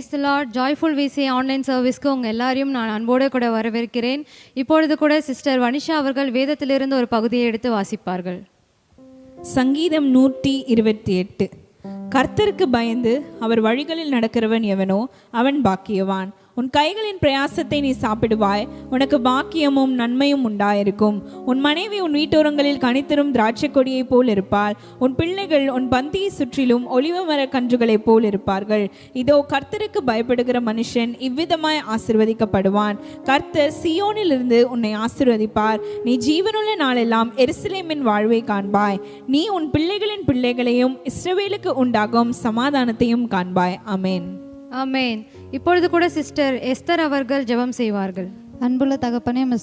Price lord joyful விசே online சர்வீஸ்க்கு உங்கள் எல்லாரையும் நான் அன்போடு கூட வரவேற்கிறேன். இப்பொழுது கூட சிஸ்டர் வனிஷா அவர்கள் வேதத்திலிருந்து ஒரு பகுதியை எடுத்து வாசிப்பார்கள். சங்கீதம் நூற்றி இருபத்தி எட்டு. கர்த்தருக்கு பயந்து அவர் வழிகளில் நடக்கிறவன் எவனோ அவன் பாக்கியவான். உன் கைகளின் பிரயாசத்தை நீ சாப்பிடுவாய். உனக்கு பாக்கியமும் நன்மையும் உண்டாயிருக்கும். உன் மனைவி உன் வீட்டோரங்களில் கனித்தரும் திராட்சை கொடியைப் போல் இருப்பாள். உன் பிள்ளைகள் உன் பந்தியை சுற்றிலும் ஒளிவ மர கன்றுகளைப் போல் இருப்பார்கள். இதோ கர்த்தருக்கு பயப்படுகிற மனுஷன் இவ்விதமாய் ஆசிர்வதிக்கப்படுவான். கர்த்தர் சியோனிலிருந்து உன்னை ஆசிர்வதிப்பார். நீ ஜீவனுள்ள நாளெல்லாம் எருசலேமின் வாழ்வை காண்பாய். நீ உன் பிள்ளைகளின் பிள்ளைகளையும் இஸ்ரவேலுக்கு உண்டாகும் சமாதானத்தையும் காண்பாய். அமேன் அமேன் இப்பொழுது கூட சிஸ்டர் எஸ்தர் அவர்கள் ஜெபம் செய்வார்கள். அன்புள்ள தகப்பனே உம்மை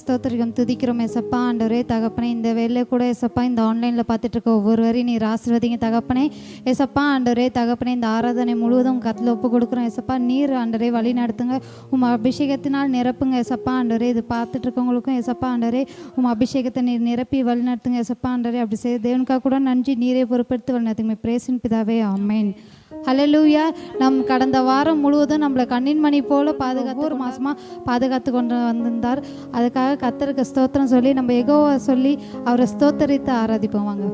துதிக்கிறோம் எசப்பா ஆண்டவரே தகப்பனே இந்த வேலையை கூட எசப்பா இந்த ஆன்லைனில் பார்த்துட்டு இருக்க ஒவ்வொருவரையும் நீர் ஆசீர்வதிங்க தகப்பனே. எசப்பா ஆண்டவரே தகப்பனே இந்த ஆராதனை முழுவதும் கத்தில் ஒப்பு கொடுக்குறோம் எசப்பா நீர் ஆண்டவரே வழி நடத்துங்க. உம் அபிஷேகத்தினால் நிரப்புங்க எசப்பா ஆண்டவரே இது பார்த்துட்டு இருக்கவங்களுக்கும் எசப்பா ஆண்டவரே உம் அபிஷேகத்தை நீர் நிரப்பி வழி நடத்துங்க எசப்பா ஆண்டவரே அப்படி செய்ய தேவனுக்காக கூட நன்றி நீரே பொறுப்பெடுத்து வழி நடத்துங்க. பிரேசின் பிதாவே ஆமேன். ஹலலூயா நம் கடந்த வாரம் முழுவதும் நம்மளை கண்ணின் மணி போல பாதுகாத்து ஒரு மாசமா பாதுகாத்து கொண்டு வந்திருந்தார். அதுக்காக கத்தருக்கு ஸ்தோத்திரம் சொல்லி நம்ம எகோவா சொல்லி அவரை ஸ்தோத்தரித்து ஆராதிப்போம் வாங்க.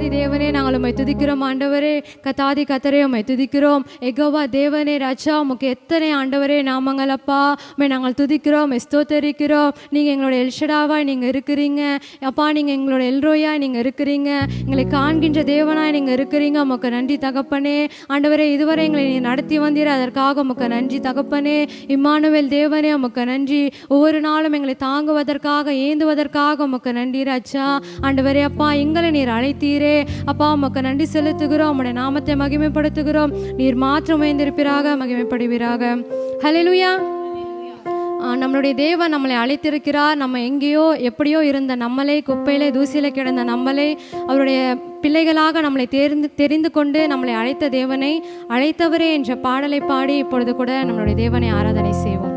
தேவாதி தேவனே நாங்கள் உண்மை துதிக்கிறோம். ஆண்டவரே கத்தாதி கத்தரே உண்மை துதிக்கிறோம். எகோவா தேவனே ராஜா உமக்கு எத்தனை ஆண்டவரே நாமங்கள் அப்பா. உண்மை நாங்கள் துதிக்கிறோம் எஸ்தோத்தரிக்கிறோம் நீங்கள் எங்களோட எல்ஷடாவாய் நீங்கள் இருக்கிறீங்க. அப்பா நீங்கள் எங்களோட எல்ரோயாய் நீங்கள் இருக்கிறீங்க. எங்களை காண்கின்ற தேவனாய் நீங்கள் இருக்கிறீங்க. உமக்கு நன்றி தகப்பனே. ஆண்டவரே இதுவரை எங்களை நீ நடத்தி வந்தீர். அதற்காக உமக்கு நன்றி தகப்பனே. இம்மானுவேல் தேவனே உமக்கு நன்றி. ஒவ்வொரு நாளும் எங்களை தாங்குவதற்காக ஏந்துவதற்காக உமக்கு நன்றி ராஜா. ஆண்டவரே அப்பா எங்களை நீர் அழைத்தீரே. அப்பா உமக்கு நன்றி செலுத்துகிறோம். உம்முடைய நாமத்தை மகிமைப்படுத்துகிறோம். நீர் மாற்றம் உயர்ந்திருப்பீராக மகிமைப்படுவீராக. ஹalleluya நம்மளுடைய தேவன் நம்மளை அழைத்திருக்கிறார். நம்ம எங்கேயோ எப்படியோ இருந்த நம்மளை குப்பையிலே தூசியில கிடந்த நம்மளை அவருடைய பிள்ளைகளாக நம்மளை தெரிந்து தெரிந்து கொண்டு நம்மளை அழைத்த தேவனை அழைத்தவரே என்ற பாடலை பாடி இப்பொழுது கூட நம்மளுடைய தேவனை ஆராதனை செய்வோம்.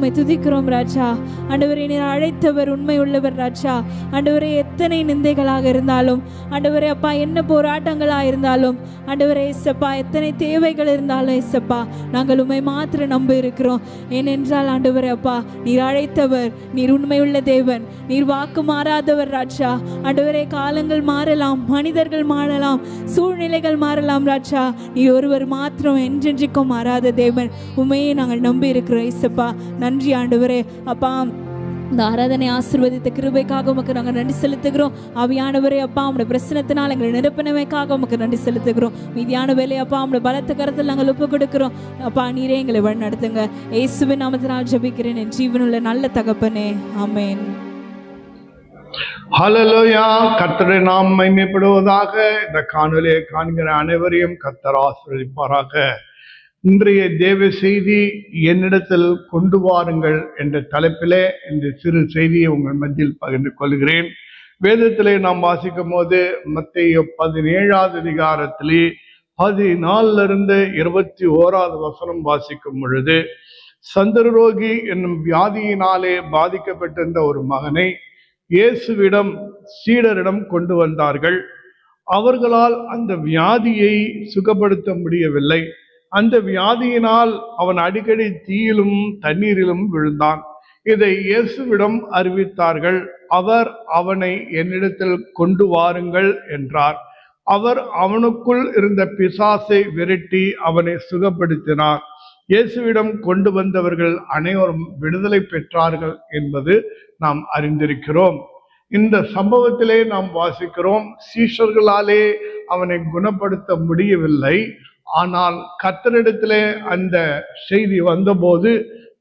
உண்மை துதிக்கிறோம் ராஜா. ஆண்டவரை நீர் அழைத்தவர் உண்மை உள்ளவர் ராஜா. ஆண்டவரே எத்தனை நிந்தைகளாக இருந்தாலும் ஆண்டவரே அப்பா என்ன போராட்டங்களாக இருந்தாலும் ஆண்டவரே இசப்பா எத்தனை தேவைகள் இருந்தாலும் இசப்பா நாங்கள் உண்மை மாத்திரம் நம்ப இருக்கிறோம். ஏனென்றால் ஆண்டவரே அப்பா நீர் அழைத்தவர் நீர் உண்மையுள்ள தேவன் நீர் வாக்கு மாறாதவர் ராஜா. ஆண்டவரே காலங்கள் மாறலாம் மனிதர்கள் மாறலாம் சூழ்நிலைகள் மாறலாம் ராஜா. நீ ஒருவர் மாத்திரம் என்றென்றைக்கும் மாறாத தேவன். உண்மையை நாங்கள் நம்பி இருக்கிறோம் இசப்பா. நன்றி ஆண்டவரே. அப்பா இந்த ஆராதனை ஆசிர்வதித்த கிருபைக்காக உமக்கு நாங்கள் நன்றி செலுத்துகிறோம். ஆவியானவரே அப்பா உங்களுடைய பிரச்சனத்தினால் எங்களை நிரப்பினமைக்காக உமக்கு நன்றி செலுத்துகிறோம். மீதியான வேலை அப்பா உங்களுடைய பலத்த கரத்தில் நாங்கள் ஒப்பு கொடுக்கிறோம் அப்பா நீரே எங்களை வழிநடத்துங்க. இயேசுவின் நாமத்தினால் ஜெபிக்கிறேன். என் ஜீவனுள்ள நல்ல தகப்பனே. ஆமென். ஹலலோயா கர்த்தருடைய நாம் மைமைப்படுவதாக இந்த காணொலியை காண்கிற அனைவரையும் கர்த்தர் ஆசிரியப்பாராக இன்றைய தேவ செய்தி என்னிடத்தில் கொண்டு வாருங்கள் என்ற தலைப்பிலே இந்த சிறு செய்தியை உங்கள் மத்தியில் பகிர்ந்து கொள்கிறேன். வேதத்திலே நாம் வாசிக்கும் போது மத்திய பதினேழாவது அதிகாரத்திலே பதினாலுல இருந்து இருபத்தி ஓராவது வசனம் வாசிக்கும் பொழுது சந்திரரோகி என்னும் வியாதியினாலே பாதிக்கப்பட்டிருந்த ஒரு மகனை இயேசுவிடம் சீடரிடம் கொண்டு வந்தார்கள். அவர்களால் அந்த வியாதியை சுகப்படுத்த முடியவில்லை. அந்த வியாதியினால் அவன் அடிக்கடி தீயிலும் தண்ணீரிலும் விழுந்தான். இதை இயேசுவிடம் அறிவித்தார்கள். அவர் அவனை என்னிடத்தில் கொண்டு வாருங்கள் என்றார். அவர் அவனுக்குள் இருந்த பிசாசை விரட்டி அவனை சுகப்படுத்தினார். இயேசுவிடம் கொண்டு வந்தவர்கள் அனைவரும் விடுதலை பெற்றார்கள் என்பது நாம் அறிந்திருக்கிறோம். இந்த சம்பவத்திலே நாம் வாசிக்கிறோம் சீஷர்களாலே அவனை குணப்படுத்த முடியவில்லை. ஆனால் கர்த்தரிடத்திலே அந்த செய்தி வந்தபோது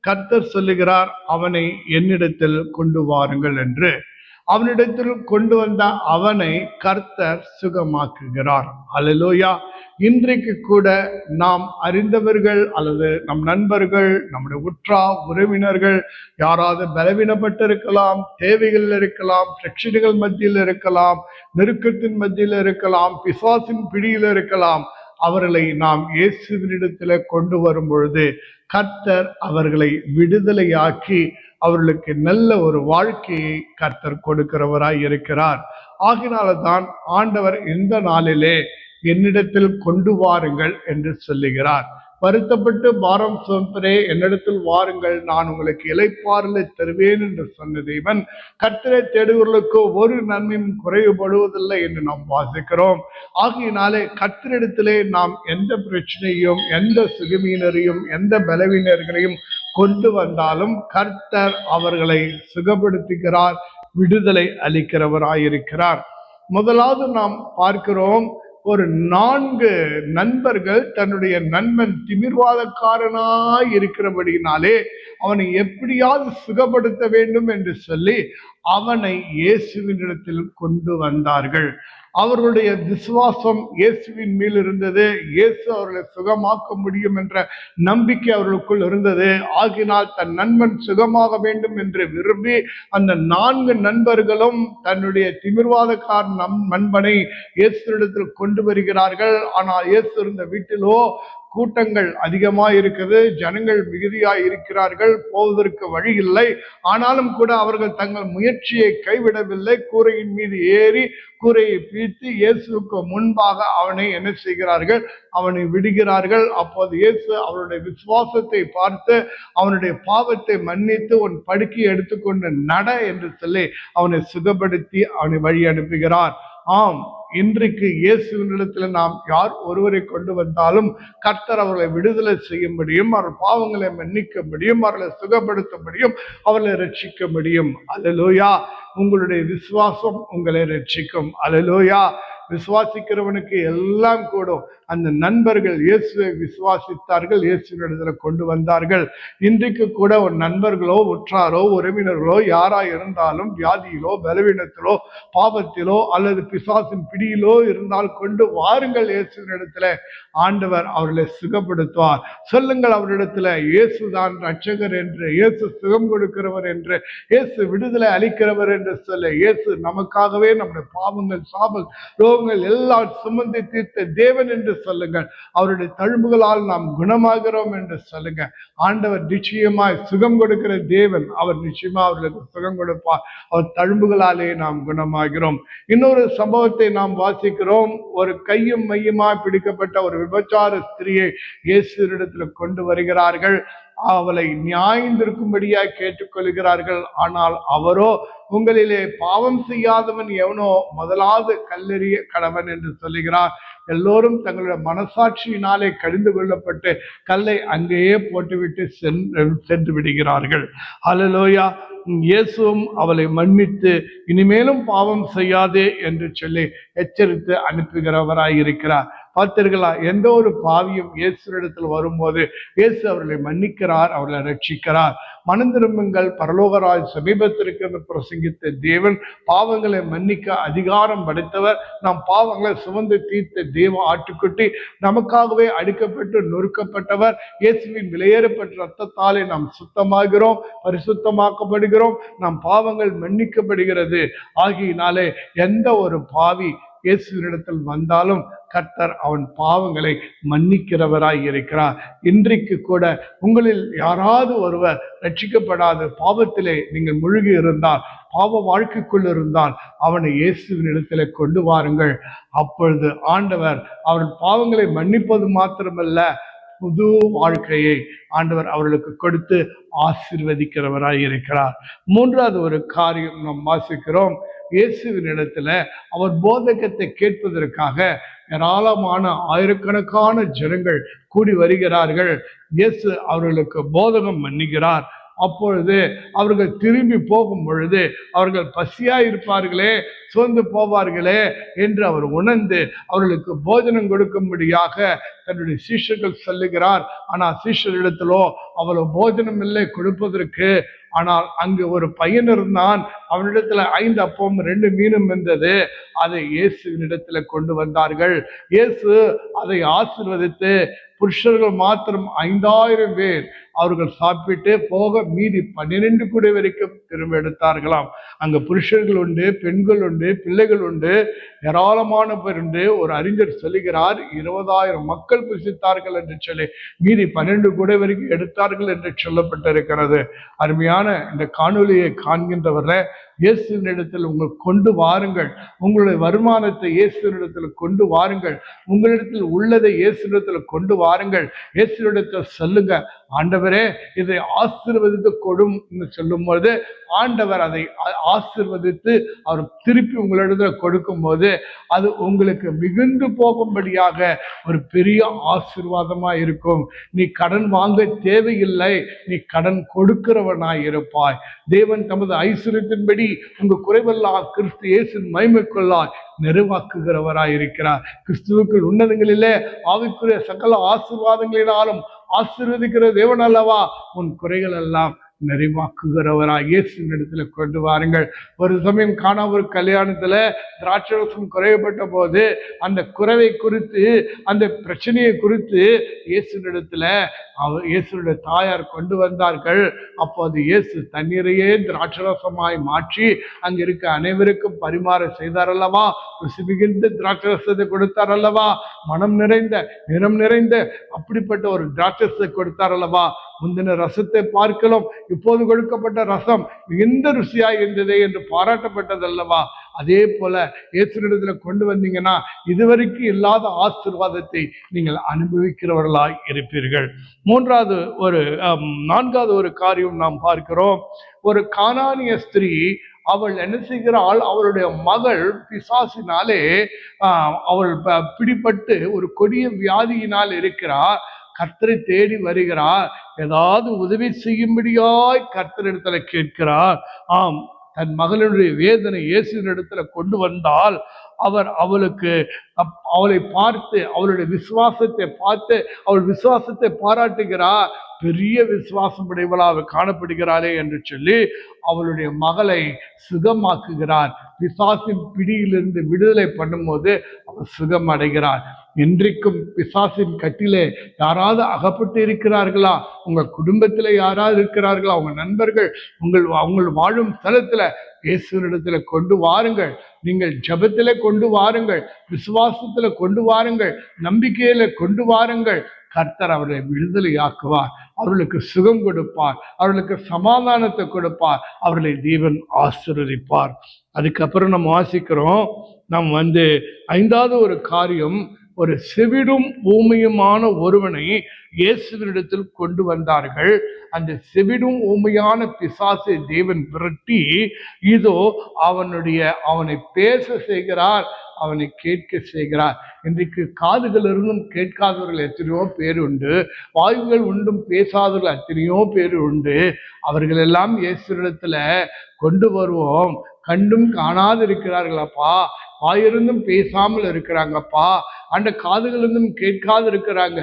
கர்த்தர் சொல்லுகிறார் அவனை என்னிடத்தில் கொண்டு வாருங்கள் என்று. அவனிடத்தில் கொண்டு வந்த அவனை கர்த்தர் சுகமாக்குகிறார். அலலோயா இன்றைக்கு கூட நாம் அறிந்தவர்கள் அல்லது நம் நண்பர்கள் நம்முடைய உற்றா உறவினர்கள் யாராவது பலவீனப்பட்டு இருக்கலாம் தேவைகள் இருக்கலாம் பிரச்சனைகள் மத்தியில் இருக்கலாம் நெருக்கத்தின் மத்தியில் இருக்கலாம் பிசாசின் பிடியில் இருக்கலாம் அவர்களை நாம் இயேசுவினிடத்தில் கொண்டு வரும் பொழுது கர்த்தர் அவர்களை விடுதலையாக்கி அவர்களுக்கு நல்ல ஒரு வாழ்க்கையை கர்த்தர் கொடுக்கிறவராய் இருக்கிறார். ஆகினால தான் ஆண்டவர் இந்த நாளிலே என்னிடத்தில் கொண்டு வாருங்கள் என்று சொல்லுகிறார். வருத்தப்பட்டு பாரம் சுமப்பரே என்னிடத்தில் வாருங்கள் நான் உங்களுக்கு இலைப்பாறலை தருவேன் என்று சொன்ன தேவன் கர்த்தரை தேடுவர்களுக்கு ஒரு நன்மையும் குறைவுபடுவதில்லை என்று நாம் வாசிக்கிறோம். ஆகையினாலே கர்த்தரிடத்திலே நாம் எந்த பிரச்சனையும் எந்த சுகமீனரையும் எந்த பலவீனர்களையும் கொண்டு வந்தாலும் கர்த்தர் அவர்களை சுகப்படுத்துகிறார் விடுதலை அளிக்கிறவராயிருக்கிறார். முதலாவது நாம் பார்க்கிறோம் ஒரு நான்கு நண்பர்கள் தன்னுடைய நண்பன் திமிர்வாதக்காரனாய் இருக்கிறபடியினாலே அவனை எப்படியாவது சுகப்படுத்த வேண்டும் என்று சொல்லி அவனை இயேசுவினிடத்தில் கொண்டு வந்தார்கள். அவர்களுடைய விசுவாசம் இயேசுவின் மேல் இருந்தது. இயேசு அவர்களை சுகமாக்க முடியும் என்ற நம்பிக்கை அவர்களுக்குள் இருந்தது. ஆகினால் தன் நண்பன் சுகமாக வேண்டும் என்று விரும்பி அந்த நான்கு நண்பர்களும் தன்னுடைய திமிர்வாதக்கார நம் நண்பனை இயேசுடத்தில் கொண்டு வருகிறார்கள். ஆனால் இயேசு இருந்த வீட்டிலோ கூட்டங்கள் அதிகமாக இருக்குது ஜனங்கள் மிகுதியாக இருக்கிறார்கள் போவதற்கு வழி இல்லை ஆனாலும் கூட அவர்கள் தங்கள் முயற்சியை கைவிடவில்லை. கூரையின் மீது ஏறி கூரையை பிரித்து இயேசுவுக்கு முன்பாக அவனை என்ன செய்கிறார்கள்? அவனை விடுகிறார்கள். அப்போது இயேசு அவனுடைய விசுவாசத்தை பார்த்து அவனுடைய பாவத்தை மன்னித்து உன் படுக்கி எடுத்துக்கொண்டு நட என்று சொல்லி அவனை சுகப்படுத்தி அவனை வழி அனுப்புகிறார். ஆம் இன்றைக்கு இயேசுவினிடத்தில் நாம் யார் ஒருவரை கொண்டு வந்தாலும் கர்த்தர் அவர்களை விடுதலை செய்ய முடியும் அவர் பாவங்களை மன்னிக்க முடியும் அவர்களை சுகப்படுத்த முடியும் அவர்களை ரட்சிக்க முடியும் அலலோயா உங்களுடைய விசுவாசம் உங்களை ரட்சிக்கும். அலலோயா விசுவாசிக்கிறவனுக்கு எல்லாம் கூடும். அந்த நண்பர்கள் இயேசுவை விசுவாசித்தார்கள் இயேசுவினிடத்துல கொண்டு வந்தார்கள். இன்றைக்கு கூட ஒரு நண்பர்களோ உற்றாரோ உறவினர்களோ யாரா இருந்தாலும் வியாதியிலோ பலவீனத்திலோ பாவத்திலோ அல்லது பிசாசின் பிடியிலோ இருந்தால் கொண்டு வாருங்கள் இயேசுவினிடத்துல ஆண்டவர் அவர்களை சுகப்படுத்துவார். சொல்லுங்கள் அவரிடத்துல இயேசுதான் ரட்சகர் என்று இயேசு சுகம் கொடுக்கிறவர் என்று இயேசு விடுதலை அளிக்கிறவர் என்று சொல்ல. இயேசு நமக்காகவே நம்முடைய பாவங்கள் சாபல் ரோக எல்லாம் சுமந்து தீர்த்த தேவன் என்று சொல்லுங்கள். அவருடைய தழும்புகளால் நாம் குணமாகிறோம் என்று சொல்லுங்க ஆண்டவர் நிச்சயமாய் சுகம் கொடுக்கிற தேவன் அவர் நிச்சயமா அவர்களுக்கு சுகம் கொடுப்பார். அவர் தழும்புகளாலே நாம் குணமாகிறோம். இன்னொரு சம்பவத்தை நாம் வாசிக்கிறோம். ஒரு கையும் மையுமாய் பிடிக்கப்பட்ட ஒரு விபச்சார ஸ்திரியை இயேசுவினிடத்தில் கொண்டு வருகிறார்கள். அவளை நியாயந்திருக்கும்படியாய் கேட்டுக்கொள்கிறார்கள். ஆனால் அவரோ உங்களிலே பாவம் செய்யாதவன் எவனோ முதலாவது கல்லெறிய கடவன் என்று சொல்லுகிறார். எல்லோரும் தங்களுடைய மனசாட்சியினாலே கடிந்து கொள்ளப்பட்டு கல்லை அங்கேயே போட்டுவிட்டு சென்று சென்று விடுகிறார்கள். அலலோயா இயேசுவும் அவளை மன்னித்து இனிமேலும் பாவம் செய்யாதே என்று சொல்லி எச்சரித்து அனுப்புகிறவராய் இருக்கிறார். பார்த்தீர்களா எந்த ஒரு பாவியும் இயேசுரிடத்தில் வரும்போது இயேசு அவர்களை மன்னிக்கிறார் அவர்களை ரட்சிக்கிறார். மனம் திரும்புங்கள் பரலோகராஜ் சமீபத்திற்கு என்று பிரசங்கித்த தேவன் பாவங்களை மன்னிக்க அதிகாரம் படைத்தவர். நாம் பாவங்களை சுமந்து தீர்த்த தேவ ஆட்டுக்குட்டி நமக்காகவே அடுக்கப்பட்டு நொறுக்கப்பட்டவர். இயேசுவின் விலையேறப்பட்ட ரத்தத்தாலே நாம் சுத்தமாகிறோம் பரிசுத்தமாக்கப்படுகிறோம். நம் பாவங்கள் மன்னிக்கப்படுகிறது. ஆகியினாலே எந்த ஒரு பாவி இயேசுவினிடத்தில் வந்தாலும் கர்த்தர் அவன் பாவங்களை மன்னிக்கிறவராய் இருக்கிறார். இன்றைக்கு கூட உங்களில் யாராவது ஒருவர் ரட்சிக்கப்படாத பாவத்திலே நீங்கள் முழுகி இருந்தால் பாவ வாழ்க்கைக்குள் இருந்தால் அவனை இயேசுவின் இடத்துல கொண்டு வாருங்கள். அப்பொழுது ஆண்டவர் அவன் பாவங்களை மன்னிப்பது மாத்திரமல்ல புது வாழ்க்கையை ஆண்டவர் அவர்களுக்கு கொடுத்து ஆசிர்வதிக்கிறவராய் இருக்கிறார். மூன்றாவது ஒரு காரியம் நாம் வாசிக்கிறோம். இயேசுவின் இடத்துல அவர் போதகத்தை கேட்பதற்காக ஏராளமான ஆயிரக்கணக்கான ஜனங்கள் கூடி வருகிறார்கள். இயேசு அவர்களுக்கு போதகம் பண்ணுகிறார். அப்பொழுது அவர்கள் திரும்பி போகும் பொழுது அவர்கள் பசியா இருப்பார்களே சோர்ந்து போவார்களே என்று அவர் உணர்ந்து அவர்களுக்கு போஜனம் கொடுக்கும்படியாக தன்னுடைய சீஷர்கள் சொல்லுகிறார். ஆனால் சீஷரிடத்திலோ அவ்வளவு போஜனம் இல்லை கொடுப்பதற்கு ஆனால் அங்கு ஒரு பையன் இருந்தான். அவனிடத்துல ஐந்து அப்பவும் ரெண்டு மீனும் இருந்தது. அதை இயேசுவினிடத்துல கொண்டு வந்தார்கள். இயேசு அதை ஆசீர்வதித்து புருஷர்கள் மாத்திரம் ஐந்தாயிரம் பேர் அவர்கள் சாப்பிட்டு போக மீதி பன்னிரெண்டு குடை வரைக்கும் திரும்ப எடுத்தார்களாம். அங்க புருஷர்கள் உண்டு பெண்கள் உண்டு பிள்ளைகள் உண்டு. ஏராளமான பேர் உண்டு. ஒரு அறிஞர் சொல்லுகிறார் இருபதாயிரம் மக்கள் புசித்தார்கள் என்று சொல்லி மீதி பன்னெண்டு குடை வரைக்கும் எடுத்தார்கள் என்று சொல்லப்பட்டிருக்கிறது. அருமையான இந்த காணொலியை காண்கின்றவர்ல இயேசுவினிடத்தில் உங்கள் கொண்டு வாருங்கள். உங்களுடைய வருமானத்தை இயேசுவினிடத்தில் கொண்டு வாருங்கள். உங்களிடத்தில் உள்ளதை இயேசுனிடத்தில் கொண்டு வாருங்கள். இயேசுனிடத்தில் சொல்லுங்க. ஆண்டவரே இதை ஆசிர்வதித்து கொடும் என்று சொல்லும்போது ஆண்டவர் அதை ஆசிர்வதித்து அவர் திருப்பி உங்களிடத்தில் கொடுக்கும்போது அது உங்களுக்கு மிகுந்து போகும்படியாக ஒரு பெரிய ஆசிர்வாதமா இருக்கும். நீ கடன் வாங்க தேவையில்லை நீ கடன் கொடுக்கிறவனாய் இருப்பாய். தேவன் தமது ஐஸ்வர்யத்தின்படி உங்க குறைவெல்லாம் கிறிஸ்து இயேசின் மைமைக்குள்ளாய் நிறைவாக்குகிறவராய் இருக்கிறார். கிறிஸ்துவுக்குள் உன்னதங்களிலே ஆவிக்குரிய சகல ஆசிர்வாதங்களினாலும் ஆசிர்வதிக்கிற தேவன் அல்லவா? உன் குறைகள் எல்லாம் நிறைவாக்குகிறவராக இயேசுவின் இடத்துல கொண்டு வாருங்கள். ஒரு சமயம் காணா ஒரு கல்யாணத்துல திராட்சரசம் குறையப்பட்ட போது அந்த குறைவை குறித்து அந்த பிரச்சனையை குறித்து இயேசுனிடத்துல அவர் இயேசுடைய தாயார் கொண்டு வந்தார்கள். அப்போது இயேசு தண்ணீரையே திராட்சரசமாய் மாற்றி அங்க இருக்க அனைவருக்கும் பரிமாற செய்தார் அல்லவா ருசி மிகுந்த திராட்சரசத்தை கொடுத்தார் அல்லவா மனம் நிறைந்த நிறம் நிறைந்த அப்படிப்பட்ட ஒரு திராட்சரசத்தை கொடுத்தார் அல்லவா முந்தின ரசத்தை பார்க்கலாம். இப்போது கொடுக்கப்பட்ட ரசம் மிகுந்த ருசியாக இருந்ததே என்று பாராட்டப்பட்டது அல்லவா அதே போல இயேசுனிடத்துல கொண்டு வந்தீங்கன்னா இதுவரைக்கும் இல்லாத ஆசீர்வாதத்தை நீங்கள் அனுபவிக்கிறவர்களாய் இருப்பீர்கள். மூன்றாவது ஒரு நான்காவது ஒரு காரியம் நாம் பார்க்கிறோம். ஒரு கானானிய ஸ்திரீ அவள் என்ன செய்கிறாள்? அவளுடைய மகள் பிசாசினாலே அவள் ப- பிடிபட்டு ஒரு கொடிய வியாதியினால் இருக்கிறார் கர்த்தரை தேடி வருகிறார். ஏதாவது உதவி செய்யும்படியாய் கர்த்தரிடத்துல கேட்கிறார். ஆம் தன் மகளினுடைய வேதனை இயேசுவினிடத்துல கொண்டு வந்தால் அவர் அவளுக்கு அவளை பார்த்து அவளுடைய விசுவாசத்தை பார்த்து அவள் விசுவாசத்தை பாராட்டுகிறார். பெரிய விசுவாசம் உடையவளாக காணப்படுகிறாளே என்று சொல்லி அவளுடைய மகளை சுகமாக்குகிறார். பிசாசின் பிடியிலிருந்து விடுதலை பண்ணும்போது அவர் சுகம் அடைகிறார் இன்றைக்கும் பிசாசின் கட்டிலே யாராவது அகப்பட்டு இருக்கிறார்களா? உங்கள் குடும்பத்தில் யாராவது இருக்கிறார்களா? உங்கள் நண்பர்கள் உங்கள் உங்கள் வாழும் ஸ்தலத்தில் இயேசுவினிடத்துல கொண்டு வாருங்கள். நீங்கள் ஜபத்தில் கொண்டு வாருங்கள். விசுவாசத்தில் கொண்டு வாருங்கள். நம்பிக்கையில் கொண்டு வாருங்கள். கர்த்தர் அவரை விடுதலையாக்குவார். அவர்களுக்கு சுகம் கொடுப்பார் அவர்களுக்கு சமாதானத்தை கொடுப்பார் அவர்களை தேவன் ஆசீர்வதிப்பார். அதுக்கப்புறம் நம்ம வாசிக்கிறோம் நம் வந்து ஐந்தாவது ஒரு காரியம் ஒரு செவிடும் ஊமையுமான ஒருவனை இயேசுவனிடத்தில் கொண்டு வந்தார்கள். அந்த செவிடும் ஊமையான பிசாசை தேவன் விரட்டி இதோ அவனுடைய அவனை பேச செய்கிறார் அவனை கேட்க செய்கிறார். இன்றைக்கு காதுகள் இருந்தும் கேட்காதவர்கள் எத்தனையோ பேர் உண்டு. வாயுகள் உண்டும் பேசாதவர்கள் எத்தனையோ பேர் உண்டு. அவர்களெல்லாம் எல்லாம் கொண்டு வருவோம். கண்டும் காணாது இருக்கிறார்களப்பா வாயிருந்தும் பேசாமல் இருக்கிறாங்கப்பா. அந்த காதுகள் இருந்தும் கேட்காது இருக்கிறாங்க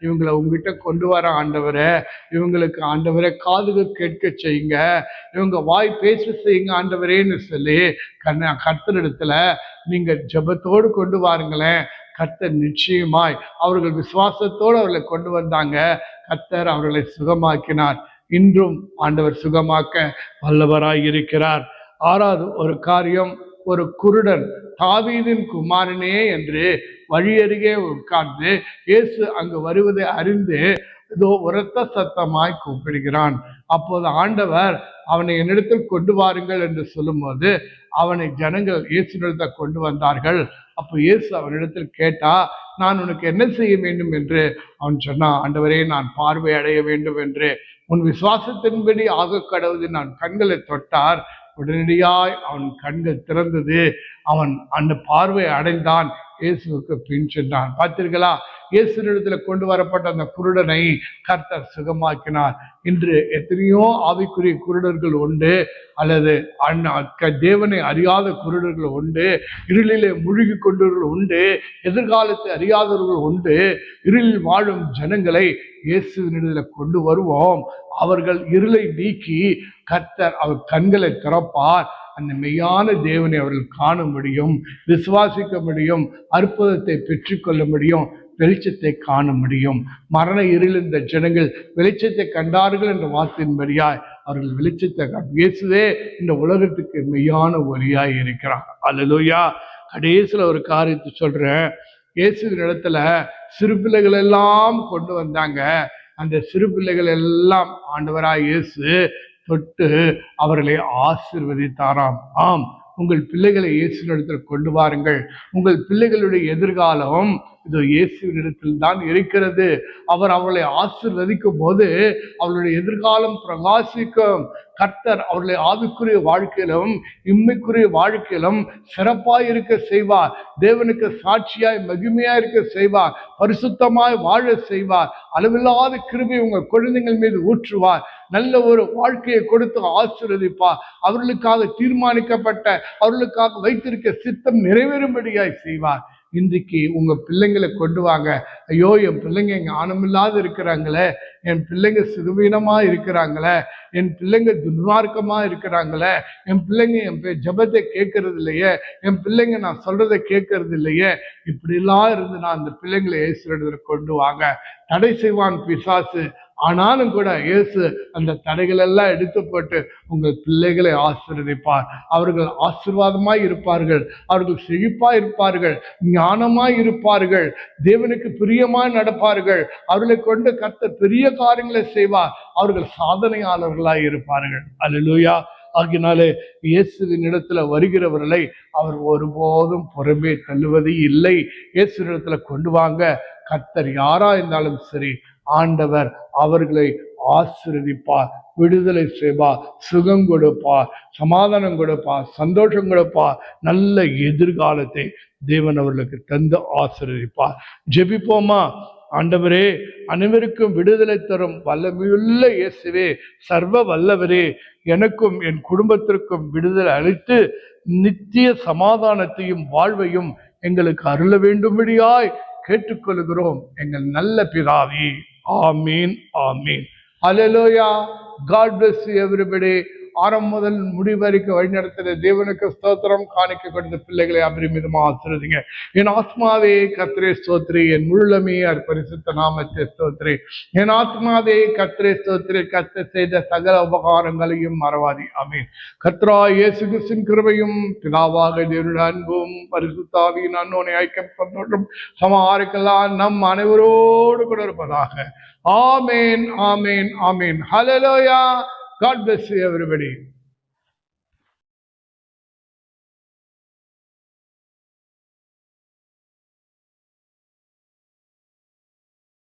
இவங்களை உங்ககிட்ட கொண்டு வர ஆண்டவரை இவங்களுக்கு ஆண்டவரை காதுகள் கேட்க செய்யுங்க. இவங்க வாய் பேச செய்யுங்க ஆண்டவரேன்னு சொல்லி கண்ண கர்த்தரிடத்துல நீங்க ஜெபத்தோடு கொண்டு வாருங்களேன். கர்த்தர் நிச்சயமாய் அவர்கள் விசுவாசத்தோடு அவர்களை கொண்டு வந்தாங்க. கர்த்தர் அவர்களை சுகமாக்கினார். இன்றும் ஆண்டவர் சுகமாக்க வல்லவராய் இருக்கிறார் ஆறாவது ஒரு காரியம் ஒரு குருடன் தாவீதின் குமாரனே என்று வழியருகே உட்கார்ந்து இயேசு அங்கு வருவதை அறிந்து இதோ உரத்த சத்தமாய் கூப்பிடுகிறான். அப்போது ஆண்டவர் அவனை என்னிடத்தில் கொண்டு வாருங்கள் என்று சொல்லும்போது அவனை ஜனங்கள் இயேசுனிடத்தை கொண்டு வந்தார்கள். அப்போ இயேசு அவனிடத்தில் கேட்டா நான் உனக்கு என்ன செய்ய வேண்டும்? என்று அவன் சொன்னான் ஆண்டவரே நான் பார்வை அடைய வேண்டும் என்று. உன் விசுவாசத்தின்படி ஆக கடவுது நான் கண்களை தொட்டார். உடனடியாய் அவன் கண்கள் திறந்தது. அவன் அந்த பார்வை அடைந்தான். இயேசுவுக்கு பின் சென்றான். பார்த்தீர்களா? இயேசுனிடத்துல கொண்டு வரப்பட்ட அந்த குருடனை கர்த்தர் சுகமாக்கினார். இன்று எத்தனையோ ஆவிக்குரிய குருடர்கள் உண்டு அல்லது அண்ண- அக்க தேவனை அறியாத குருடர்கள் உண்டு இருளிலே முழுகி கொண்டவர்கள் உண்டு எதிர்காலத்தை அறியாதவர்கள் உண்டு இருளில் வாழும் ஜனங்களை இயேசுவினிடத்தில் கொண்டு வருவோம். அவர்கள் இருளை நீக்கி கர்த்தர் அவர் கண்களை திறப்பார். அந்த மெய்யான தேவனை அவர்கள் காண முடியும் விசுவாசிக்க முடியும் அற்புதத்தை பெற்றுக்கொள்ள முடியும். வெளிச்சத்தை காண முடியும். மரண இருளிந்த ஜனங்கள் வெளிச்சத்தை கண்டார்கள் என்ற வார்த்தையின்படியாய் அவர்கள் வெளிச்சத்தை கண்டு- இயேசுவே இந்த உலகத்துக்கு மெய்யான ஒலியாய் இருக்கிறார். அல்லலோயா. கடைசியில் ஒரு காரியத்தை சொல்றேன். இயேசுவின் இடத்துல சிறு பிள்ளைகள் எல்லாம் கொண்டு வந்தாங்க. அந்த சிறு பிள்ளைகள் எல்லாம் ஆண்டவராய் இயேசு தொட்டு அவர்களை ஆசீர்வதித்தாராம். ஆம் உங்கள் பிள்ளைகளை இயேசுவினிடத்தில் கொண்டு வாருங்கள். உங்கள் பிள்ளைகளுடைய எதிர்காலம் இதோ இயேசுவினிடத்தில் தான் இருக்கிறது. அவர் அவர்களை ஆசிர்வதிக்கும் போது அவளுடைய எதிர்காலம் பிரகாசிக்கும். கர்த்தர் அவர்களை ஆவிக்குரிய வாழ்க்கையிலும் இம்மைக்குரிய வாழ்க்கையிலும் சிறப்பாய் இருக்க செய்வார். தேவனுக்கு சாட்சியாய் மகிமையாய் இருக்க செய்வார். பரிசுத்தமாய் வாழ செய்வார். அளவில்லாத கிருபை உங்கள் குழந்தைகள் மீது ஊற்றுவார். நல்ல ஒரு வாழ்க்கையை கொடுத்து ஆசீர்வதிப்பார். அவர்களுக்காக தீர்மானிக்கப்பட்ட அவர்களுக்காக வைத்திருக்க சித்தம் நிறைவேறும்படியாய் செய்வார். இன்றைக்கு உங்க பிள்ளைங்களை கொண்டு வாங்க. ஐயோ என் பிள்ளைங்க இங்க ஆனமில்லாத இருக்கிறாங்களே. என் பிள்ளைங்க சிறுவீனமா இருக்கிறாங்களே. என் பிள்ளைங்க துன்மார்க்கமா இருக்கிறாங்களே. என் பிள்ளைங்க என் ஜபத்தை ஜெபத்தை கேட்கறது இல்லையே என் பிள்ளைங்க நான் சொல்றதை கேட்கறது இல்லையே இப்படிலாம் இருந்து நான் அந்த பிள்ளைங்களை இயேசுடத்துல கொண்டு வாங்க. தடை செய்வான் பிசாசு. ஆனாலும் கூட இயேசு அந்த தடைகள் எல்லாம் எடுத்து போட்டு உங்கள் பிள்ளைகளை ஆசிர்வதிப்பார். அவர்கள் ஆசிர்வாதமாய் இருப்பார்கள். அவர்கள் செழிப்பாய் இருப்பார்கள். ஞானமாய் இருப்பார்கள். தேவனுக்கு பிரியமாய் நடப்பார்கள். அவர்களை கொண்டு கர்த்தர் பெரிய காரியங்களை செய்வார். அவர்கள் சாதனையாளர்களாய் இருப்பார்கள். அல்லேலூயா ஆகினாலே இயேசுவின் இடத்துல வருகிறவர்களை அவர் ஒருபோதும் பொறுமை தள்ளுவது இல்லை. இயேசுவின் இடத்துல கொண்டு வாங்க. கர்த்தர் யாரா இருந்தாலும் சரி ஆண்டவர் அவர்களை ஆசீர்வதிப்பார் விடுதலை செய்வார் சுகம் கொடுப்பார் சமாதானம் கொடுப்பார் சந்தோஷம் கொடுப்பார். நல்ல எதிர்காலத்தை தேவன் அவர்களுக்கு தந்து ஆசீர்வதிப்பார். ஜெபிப்போமா? ஆண்டவரே அனைவருக்கும் விடுதலை தரும் வல்லமையுள்ள இயேசுவே சர்வ வல்லவரே எனக்கும் என் குடும்பத்திற்கும் விடுதலை அளித்து நித்திய சமாதானத்தையும் வாழ்வையும் எங்களுக்கு அருள வேண்டும்படியாய் கேட்டுக்கொள்கிறோம். எங்கள் நல்ல பிதாவே. ஆமீன் ஆமீன் ஹalleluya காட் bless you everybody ஆரம்பம் முதல் முடிவரைக்கும் வழிநடத்துகிற தேவனுக்கு ஸ்தோத்திரம் காணிக்க கொடுத்த பிள்ளைகளை அபரிமிதமாக ஆசிரியங்க என் ஆத்மாவே கத்திரே ஸ்தோத்ரி என் முழுமே பரிசுத்த நாமத்தை ஸ்தோத்ரி என் ஆத்மாவே கத்திரே ஸ்தோத்ரி கத்த செய்த சகல உபகாரங்களையும் மறவாதி. ஆமீன். கத்ரா இயேசு கிறிஸ்தின் கிருபையும் பிதாவாக தேவனுடைய அன்பும் பரிசுத்தாவியின் அன்னோனை ஐக்கியம் சந்தோஷம் சமாரிக்கலாம் நம் அனைவரோடு கூட இருப்பதாக. ஆமேன் ஆமேன் ஆமேன். ஹலலோயா God bless you everybody